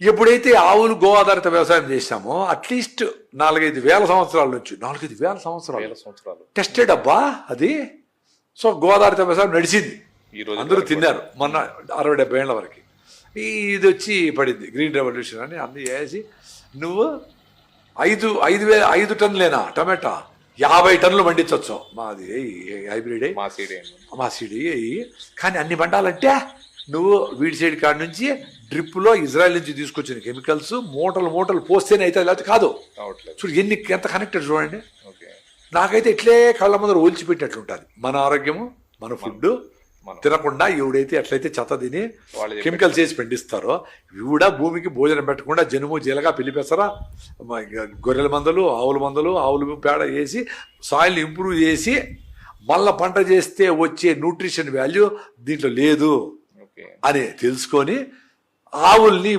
ఎప్పుడైతే ఆవులు గో ఆధారిత వ్యవసాయం చేశామో అట్లీస్ట్ నాలుగైదు వేల సంవత్సరాల నుంచి నాలుగైదు వేల సంవత్సరాలు. వేల సంవత్సరాలు. టెస్టెడ్ అబ్బా అది? సో గో ఆధారిత వ్యవసాయం నడిచింది. ఈ రోజు అందరూ తిన్నారు. మొన్న అరవై డెబ్బై ఏళ్ళ వరకు. ఇది వచ్చి పడింది గ్రీన్ రెవల్యూషన్ అని అన్ని వేసి నువ్వు ఐదు ఐదు వే ఐదు టన్నులేనా టమాటా? యాభై టన్నులు పండించవచ్చు మాది హైబ్రిడ్ మా సీడ్ మా సిడి కానీ అన్ని పండాలంటే నువ్వు వీడి సైడ్ కాడ నుంచి డ్రిప్లో ఇజ్రాయెల్ నుంచి తీసుకొచ్చిన కెమికల్స్ మూటలు మూటలు పోస్తేనే అయితే లేకపోతే కాదు. చూడు ఎన్ని ఎంత కనెక్టెడ్ చూడండి. ఓకే. నాకైతే ఇట్లే కళ్ళ ముందర ఊల్చిపెట్టినట్లుంటుంది మన ఆరోగ్యము మన ఫుడ్. తినకుండా ఎవడైతే ఎట్లయితే చెత్త తిని కెమికల్స్ వేసి పండిస్తారో ఇవిడ భూమికి భోజనం పెట్టకుండా జనుము జీలగా ఇక గొర్రెల మందలు ఆవుల మందలు ఆవులు పేడ వేసి సాయిల్ ఇంప్రూవ్ చేసి మళ్ళా పంట చేస్తే వచ్చే న్యూట్రిషన్ వాల్యూ దీంట్లో లేదు. అని తెలుసుకొని I will leave